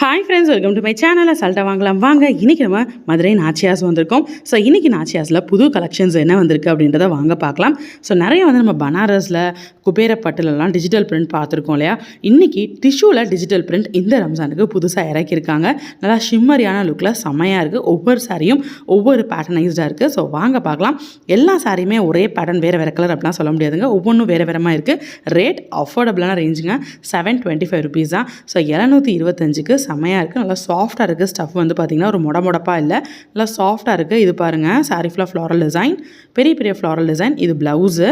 Hi friends welcome to my சேனலில் சல்ட்டா வாங்கலாம். வாங்க இன்றைக்கி நம்ம மதுரை நாச்சியாஸ் வந்திருக்கோம். ஸோ இன்றைக்கி நாச்சியாஸில் புது கலெக்ஷன்ஸ் என்ன வந்திருக்கு அப்படின்றத வாங்க பார்க்கலாம். ஸோ நிறைய வந்து நம்ம பனாரஸில் குபேரப்பட்டுலலாம் டிஜிட்டல் பிரிண்ட் பார்த்துருக்கோம் இல்லையா? இன்றைக்கி டிஷ்யூவில் டிஜிட்டல் பிரிண்ட் இந்த ரம்ஜானுக்கு புதுசாக இறக்கியிருக்காங்க. நல்லா ஷிம்மரியான லுக்கில் செம்மையாக இருக்குது ஒவ்வொரு சாரியும் ஒவ்வொரு பேட்டர்னைஸ்டாக இருக்குது ஸோ வாங்க பார்க்கலாம். எல்லா சாரியுமே ஒரே பேட்டர்ன் வேறு வேறு கலர் அப்படிலாம் சொல்ல முடியாதுங்க. ஒவ்வொன்றும் வேறு வேறமாக இருக்குது ரேட் அஃபோர்டபுளான ரேஞ்சுங்க செவன் டுவெண்ட்டி ஃபைவ் ருபீஸ் தான் ஸோ இரநூத்தி இருபத்தஞ்சுக்கு செம்மையாக இருக்குது நல்லா சாஃப்டாக இருக்குது ஸ்டஃப் வந்து பார்த்திங்கன்னா ஒரு முட முடப்பாக இல்லை. நல்லா சாஃப்டாக இருக்குது இது பாருங்கள் சாரி ஃபுல்லாக ஃப்ளாரல் டிசைன் பெரிய பெரிய ஃப்ளாரல் டிசைன் இது ப்ளவுஸு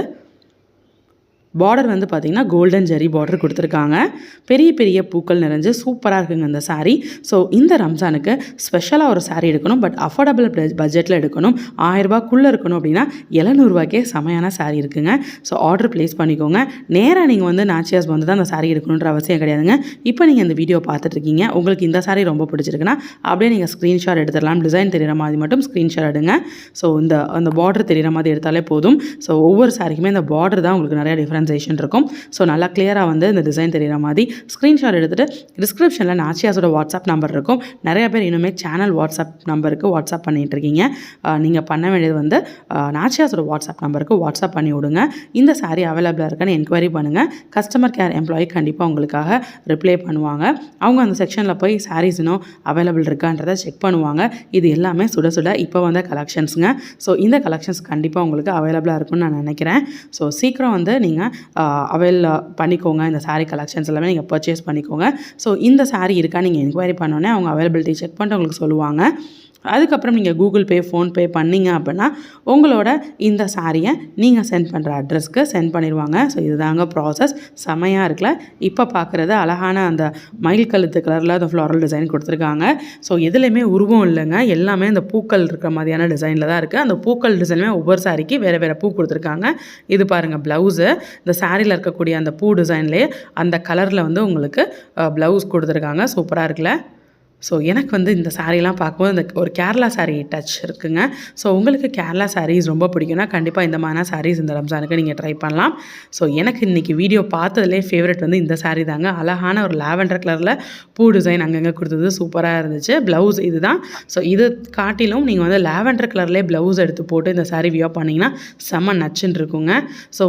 பார்டர் வந்து பார்த்திங்கன்னா கோல்டன் ஜெரி பார்டர் கொடுத்துருக்காங்க. பெரிய பெரிய பூக்கள் நிறைஞ்சு சூப்பராக இருக்குங்க இந்த சாரீ ஸோ இந்த ரம்ஜானுக்கு ஸ்பெஷலாக ஒரு சாரீ எடுக்கணும். பட் அஃபோர்டபுள் பட்ஜெட்டில் எடுக்கணும். ஆயிரரூபாக்குள்ளே இருக்கணும் அப்படின்னா எழுநூறுபாய்க்கே செமையான சாரீ இருக்குங்க. ஸோ ஆர்டர் ப்ளேஸ் பண்ணிக்கோங்க. நேராக நீங்கள் வந்து நாச்சியாஸ் வந்து தான் அந்த சாரீ எடுக்கணுன்ற அவசியம் கிடையாதுங்க. இப்போ நீங்கள் இந்த வீடியோ பார்த்துட்ருக்கீங்க உங்களுக்கு இந்த சாரீ ரொம்ப பிடிச்சிருக்குன்னா அப்படியே நீங்கள் ஸ்க்ரீன்ஷாட் எடுத்துடலாம். டிசைன் தெரிகிற மாதிரி மட்டும் ஸ்க்ரீன்ஷாட் எடுங்க. ஸோ இந்த அந்த பார்டர் தெரிகிற மாதிரி எடுத்தாலே போதும். ஸோ ஒவ்வொரு சாரிக்குமே இந்த பார்டர் தான் உங்களுக்கு நிறையா நிறைய டிஃப்ரென்சேஷன் இருக்கும். ஸோ நல்லா கிளியராக வந்து இந்த டிசைன் தெரிகிற மாதிரி ஸ்க்ரீன்ஷாட் எடுத்துகிட்டு டிஸ்கிரிப்ஷனில் நாச்சியாஸோட வாட்ஸ்அப் நம்பர் இருக்கும். நிறைய பேர் இன்னுமே சேனல் வாட்ஸ்அப் நம்பருக்கு வாட்ஸ்அப் பண்ணிகிட்டு இருக்கீங்க. நீங்கள் பண்ண வேண்டியது வந்து நாச்சியாஸோட வாட்ஸ்அப் நம்பருக்கு வாட்ஸ்அப் பண்ணி விடுங்க. இந்த சாரீ அவைலபிளாக இருக்கான்னு என்கொயரி பண்ணுங்கள் கஸ்டமர் கேர் எம்ப்ளாயி கண்டிப்பாக உங்களுக்காக ரிப்ளை பண்ணுவாங்க. அவங்க அந்த செக்ஷனில் போய் sarees இன்னும் அவைலபிள் இருக்கான்றதை செக் பண்ணுவாங்க. இது எல்லாமே சுட சுட இப்போ வந்த கலெக்ஷன்ஸுங்க ஸோ இந்த கலெக்ஷன்ஸ் கண்டிப்பாக உங்களுக்கு அவைலபிளாக இருக்கும்னு நான் நினைக்கிறேன். ஸோ சீக்கிரம் வந்து நீங்கள் அவைல் பண்ணிக்கோங்க. இந்த சாரீ கலெக்ஷன்ஸ் எல்லாமே நீங்கள் பர்ச்சேஸ் பண்ணிக்கோங்க. ஸோ இந்த சாரீ இருக்கா? நீங்கள் என்கொயரி பண்ணோன்னே அவங்க அவைலபிலிட்டி செக் பண்ணிட்டு உங்களுக்கு சொல்லுவாங்க. அதுக்கப்புறம் நீங்கள் கூகுள் பே ஃபோன்பே பண்ணீங்க அப்படின்னா உங்களோட இந்த சாரியை நீங்கள் சென்ட் பண்ணுற அட்ரஸ்க்கு சென்ட் பண்ணிடுவாங்க ஸோ இதுதாங்க ப்ராசஸ் செமையாக இருக்குல்ல? இப்போ பார்க்குறது அழகான அந்த மயில் கழுத்து கலரில் அந்த ஃப்ளாரல் டிசைன் கொடுத்துருக்காங்க. ஸோ எதுலேயுமே உருவம் இல்லைங்க. எல்லாமே அந்த பூக்கள் இருக்கிற மாதிரியான டிசைனில் தான் இருக்குது அந்த பூக்கள் டிசைனுமே ஒவ்வொரு சாரிக்கு வேறு வேறு பூ கொடுத்துருக்காங்க. இது பாருங்கள் ப்ளவுஸு இந்த சாரியில் இருக்கக்கூடிய அந்த பூ டிசைன்லேயே அந்த கலரில் வந்து உங்களுக்கு ப்ளவுஸ் கொடுத்துருக்காங்க. சூப்பராக இருக்குல்ல? ஸோ எனக்கு வந்து இந்த சாரீலாம் பார்க்கும்போது இந்த ஒரு கேரளா சாரீ டச் இருக்குங்க. ஸோ உங்களுக்கு கேரளா சாரீஸ் ரொம்ப பிடிக்கும்னா கண்டிப்பாக இந்த மாதிரியான சாரீஸ் இந்த ரம்ஜானுக்கு நீங்கள் ட்ரை பண்ணலாம். ஸோ எனக்கு இன்றைக்கி வீடியோ பார்த்ததுலே ஃபேவரட் வந்து இந்த சாரீ தாங்க. அழகான ஒரு லாவெண்டர் கலரில் பூ டிசைன் அங்கங்கே கொடுத்தது. சூப்பராக இருந்துச்சு. ப்ளவுஸ் இதுதான். ஸோ இது காட்டிலும் நீங்கள் வந்து லாவெண்டர் கலர்லேயே ப்ளவுஸ் எடுத்து போட்டு இந்த சாரீ வியோ பண்ணிங்கன்னா செம்ம நச்சுன்னு இருக்குங்க. ஸோ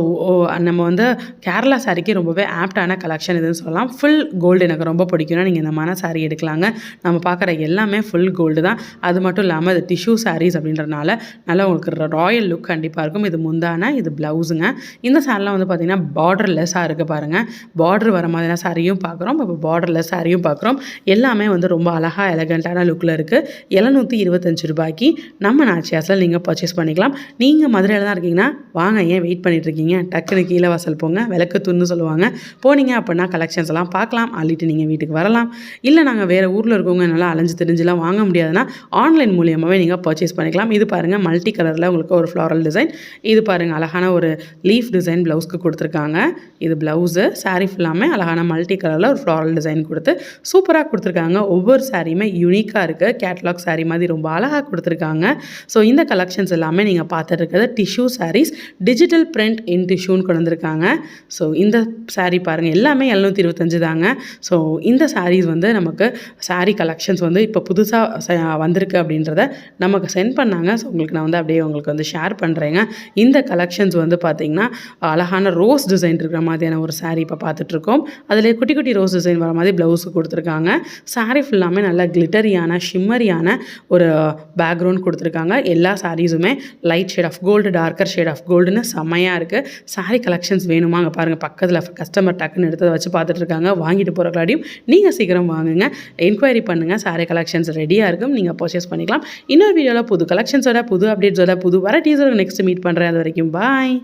நம்ம வந்து கேரளா சாரிக்கு ரொம்பவே ஆப்டான கலெக்ஷன் இதுன்னு சொல்லலாம். ஃபுல் கோல்டு எனக்கு ரொம்ப பிடிக்கும்னா நீங்கள் இந்த மாதிரி சாரீ எடுக்கலாங்க. நம்ம பார்க்குற எல்லாமே ஃபுல் கோல்டு தான். அது மட்டும் இல்லாமல் இது டிஷ்யூ சாரீஸ் அப்படின்றனால நல்லா உங்களுக்கு ராயல் லுக் கண்டிப்பாக இருக்கும். இது முந்தான இது ப்ளவுஸுங்க இந்த சாரிலாம் வந்து பார்த்திங்கன்னா பார்டர் லெஸ்ஸாக இருக்குது பாருங்கள் பார்டர் வர மாதிரியான சாரியும் பார்க்குறோம். இப்போ பார்டர்லெஸ் சாரியும் பார்க்குறோம். எல்லாமே வந்து ரொம்ப அழகாக எலகண்ட்டான லுக்கில் இருக்குது எழுநூற்றி இருபத்தஞ்சு ரூபாய்க்கு நம்ம நாச்சியாஸில் நீங்கள் பர்ச்சேஸ் பண்ணிக்கலாம். நீங்கள் மதுரையில் தான் இருக்கீங்கன்னா வாங்க ஏன் வெயிட் பண்ணிகிட்ருக்கீங்க இருக்கீங்க? டக்குனு கீழே வாசல் போங்க. விளக்கு துன்னு சொல்லுவாங்க. போனீங்க அப்படின்னா கலெக்ஷன்ஸ் எல்லாம் பார்க்கலாம். அள்ளிட்டு நீங்கள் வீட்டுக்கு வரலாம். இல்லை நாங்கள் வேறு ஊரில் இருக்கோம் இவங்க நல்லா அலைஞ்சு தெரிஞ்சுலாம் வாங்க முடியாதுன்னா ஆன்லைன் மூலியமாகவே நீங்கள் பர்ச்சேஸ் பண்ணிக்கலாம். இது பாருங்கள் மல்டி கலரில் உங்களுக்கு ஒரு ஃப்ளாரல் டிசைன் இது பாருங்கள் அழகான ஒரு லீஃப் டிசைன் ப்ளவுஸ்க்கு கொடுத்துருக்காங்க. இது ப்ளவுஸு சாரீ ஃபுல்லாமே அழகான மல்டி கலரில் ஒரு ஃப்ளாரல் டிசைன் கொடுத்து சூப்பராக கொடுத்துருக்காங்க. ஒவ்வொரு சாரியுமே யூனிக்காக இருக்குது கேட்லாக் சாரீ மாதிரி ரொம்ப அழகாக கொடுத்துருக்காங்க. ஸோ இந்த கலெக்ஷன்ஸ் எல்லாமே நீங்கள் பார்த்துட்டு இருக்கிறது tissue saris digital print in டிஷ்யூன்னு கொண்டு வந்திருக்காங்க. ஸோ இந்த சாரீ பாருங்கள் எல்லாமே எழுநூற்றி இருபத்தஞ்சு தாங்க. ஸோ இந்த சாரீஸ் வந்து நமக்கு சாரீ கலெக்ஷன்ஸ் வந்து இப்போ புதுசாக வந்திருக்கு அப்படின்றத நமக்கு சென்ட் பண்ணாங்க. ஸோ உங்களுக்கு நான் வந்து அப்படியே உங்களுக்கு வந்து ஷேர் பண்ணுறேங்க இந்த கலெக்ஷன்ஸ் வந்து பார்த்திங்கன்னா அழகான ரோஸ் டிசைன் இருக்கிற மாதிரியான ஒரு சாரீ இப்போ பார்த்துட்ருக்கோம் அதில் குட்டி குட்டி ரோஸ் டிசைன் வர மாதிரி ப்ளவுஸு கொடுத்துருக்காங்க. சாரீ ஃபுல்லாமே நல்லா கிளிட்டரியான ஷிம்மரியான ஒரு பேக்ரவுண்ட் கொடுத்துருக்காங்க. எல்லா சாரீஸுமே light shade of gold darker shade of கோல்டுன்னு செம்மையாக இருக்குது சாரீ கலெக்ஷன்ஸ் வேணுமா? அங்கே பாருங்கள் பக்கத்தில் கஸ்டமர் டக்குன்னு எடுத்ததை வச்சு பார்த்துட்ருக்காங்க வாங்கிட்டு வாங்கிட்டு போகிறக்காடியும் நீங்கள் சீக்கிரம் வாங்குங்க. என்கொயரி பண்ணுங்கள் saree கலெக்ஷன்ஸ் ரெடியாக இருக்கும். நீங்கள் பர்ச்சேஸ் பண்ணிக்கலாம். இன்னொரு வீடியோவில் புது கலெக்ஷன்ஸோட புது அப்டேட்ஸோட புது வெரைட்டிஸோட நெக்ஸ்ட் மீட் பண்ணுறேன் அது வரைக்கும் பாய்